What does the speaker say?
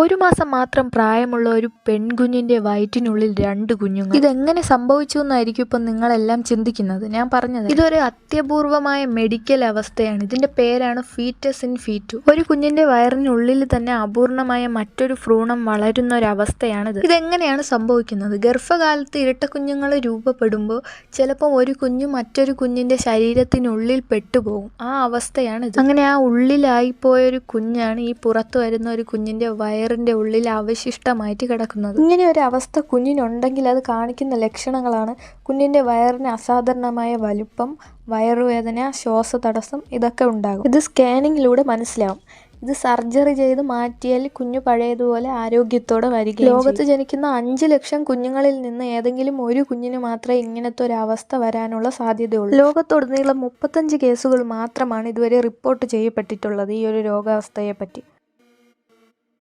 ഒരു മാസം മാത്രം പ്രായമുള്ള ഒരു പെൺകുഞ്ഞിന്റെ വയറ്റിനുള്ളിൽ രണ്ട് കുഞ്ഞുങ്ങൾ. ഇതെങ്ങനെ സംഭവിച്ചു എന്നായിരിക്കും ഇപ്പം നിങ്ങളെല്ലാം ചിന്തിക്കുന്നത്? ഞാൻ പറഞ്ഞത് ഇതൊരു അത്യപൂർവമായ മെഡിക്കൽ അവസ്ഥയാണ്. ഇതിന്റെ പേരാണ് ഫീറ്റസ് ഇൻ ഫീറ്റു ഒരു കുഞ്ഞിന്റെ വയറിനുള്ളിൽ തന്നെ അപൂർണമായ മറ്റൊരു ഭ്രൂണം വളരുന്ന ഒരു അവസ്ഥയാണിത്. ഇതെങ്ങനെയാണ് സംഭവിക്കുന്നത്? ഗർഭകാലത്ത് ഇരട്ട കുഞ്ഞുങ്ങൾ രൂപപ്പെടുമ്പോൾ ചിലപ്പോൾ ഒരു കുഞ്ഞു മറ്റൊരു കുഞ്ഞിന്റെ ശരീരത്തിനുള്ളിൽ പെട്ടുപോകും. ആ അവസ്ഥയാണ് ഇത് അങ്ങനെ ആ ഉള്ളിലായി പോയ ഒരു കുഞ്ഞാണ് ഈ പുറത്തു വരുന്ന ഒരു കുഞ്ഞിന്റെ വയറിന്റെ ഉള്ളിൽ അവശിഷ്ടമായിട്ട് കിടക്കുന്നത്. ഇങ്ങനെ ഒരു അവസ്ഥ കുഞ്ഞിനുണ്ടെങ്കിൽ അത് കാണിക്കുന്ന ലക്ഷണങ്ങളാണ്. കുഞ്ഞിന്റെ വയറിന് അസാധാരണമായ വലുപ്പം വയറുവേദന ശ്വാസതടസ്സം ഇതൊക്കെ ഉണ്ടാകും. ഇത് സ്കാനിങ്ങിലൂടെ മനസ്സിലാവും. ഇത് സർജറി ചെയ്ത് മാറ്റിയാൽ കുഞ്ഞു പഴയതുപോലെ ആരോഗ്യത്തോടെ വരിക ലോകത്ത് ജനിക്കുന്ന അഞ്ച് ലക്ഷം കുഞ്ഞുങ്ങളിൽ നിന്ന് ഏതെങ്കിലും ഒരു കുഞ്ഞിന് മാത്രമേ ഇങ്ങനത്തെ ഒരു അവസ്ഥ വരാനുള്ള സാധ്യതയുള്ളൂ. ലോകത്തുടനീളം മുപ്പത്തഞ്ച് കേസുകൾ മാത്രമാണ് ഇതുവരെ റിപ്പോർട്ട് ചെയ്യപ്പെട്ടിട്ടുള്ളത് ഈ ഒരു രോഗാവസ്ഥയെ പറ്റി